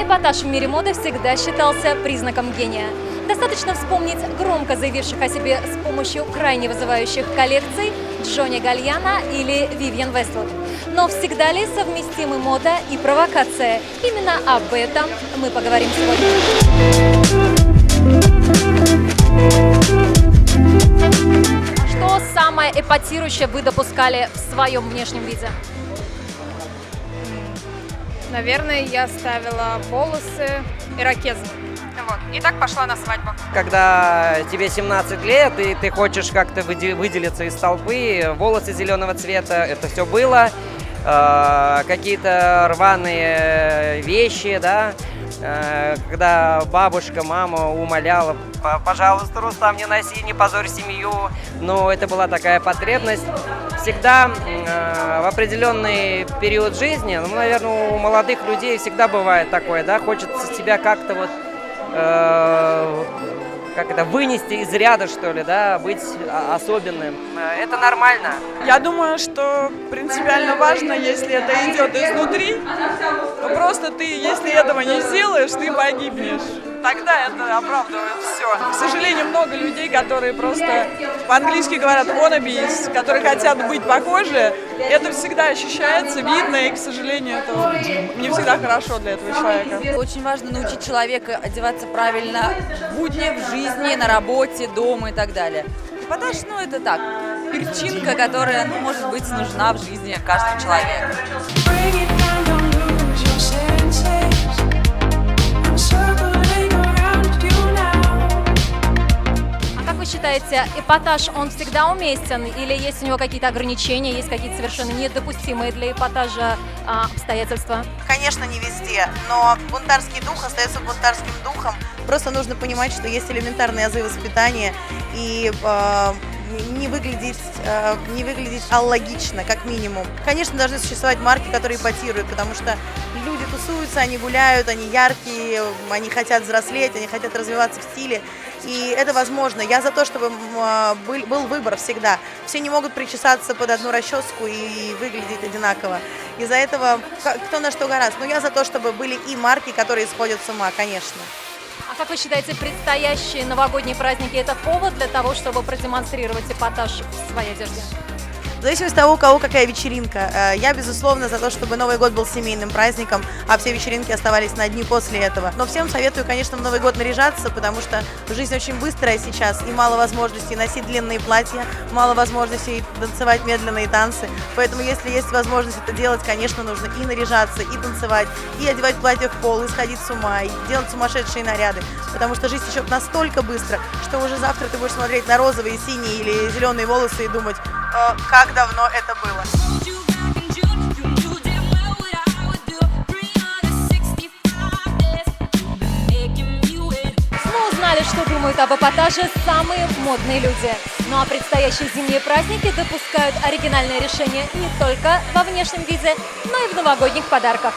Эпатаж в мире моды всегда считался признаком гения. Достаточно вспомнить громко заявивших о себе с помощью крайне вызывающих коллекций Джонни Гальяна или Вивьен Вествуд. Но всегда ли совместимы мода и провокация? Именно об этом мы поговорим сегодня. А Что самое эпатирующее вы допускали в своем внешнем виде? Наверное, я ставила волосы ирокезы. Вот. И так пошла на свадьбу. Когда тебе 17 лет, и ты хочешь как-то выде- выделиться из толпы, волосы зеленого цвета, это все было, Э, какие-то рваные вещи, да, Э, когда бабушка, мама умоляла, «П- пожалуйста, Рустам, не носи, не позорь семью, но это была такая потребность. Всегда э, в определенный период жизни, ну, наверное, у молодых людей всегда бывает такое, да, хочется себя как-то вот э, как это, вынести из ряда, что ли, да, быть особенным. Это нормально. Я думаю, что принципиально важно, если это идет изнутри, то просто ты, если этого не сделаешь, ты погибнешь. Тогда это оправдывает все. К сожалению, много людей, которые просто по-английски говорят wannabes, которые хотят быть похожи. Это всегда ощущается, видно, и, к сожалению, это не всегда хорошо для этого человека. Очень важно научить человека одеваться правильно в будни, в жизни, на работе, дома и так далее. Эпатаж, ну это так, перчинка, которая, ну, может быть, нужна в жизни каждого человека. Считаете, эпатаж, он всегда уместен или есть у него какие-то ограничения, есть какие-то совершенно недопустимые для эпатажа а, обстоятельства? Конечно, не везде, но бунтарский дух остается бунтарским духом. Просто нужно понимать, что есть элементарные азы воспитания и э, не выглядеть, э, не выглядеть аллогично, как минимум. Конечно, должны существовать марки, которые ипотируют, потому что люди тусуются, они гуляют, они яркие, они хотят взрослеть, они хотят развиваться в стиле. И это возможно. Я за то, чтобы а, был, выбор всегда. Все не могут причесаться под одну расческу и выглядеть одинаково. Из-за этого кто на что гораздо. Но я за то, чтобы были и марки, которые сходят с ума, конечно. А как вы считаете, предстоящие новогодние праздники – это повод для того, чтобы продемонстрировать эпатаж в своей одежде? В зависимости от того, у кого какая вечеринка. Э, Я, безусловно, за то, чтобы Новый год был семейным праздником, а все вечеринки оставались на дни после этого. Но всем советую, конечно, в Новый год наряжаться, потому что жизнь очень быстрая сейчас, и мало возможностей носить длинные платья, мало возможностей танцевать медленные танцы. Поэтому, если есть возможность это делать, конечно, нужно и наряжаться, и танцевать, и одевать платье в пол, и сходить с ума, и делать сумасшедшие наряды. Потому что жизнь течет настолько быстро, что уже завтра ты будешь смотреть на розовые, синие или зеленые волосы и думать, «Э, как давно это было. Мы узнали, что думают об эпатаже самые модные люди. Ну а предстоящие зимние праздники допускают оригинальное решение не только во внешнем виде, но и в новогодних подарках.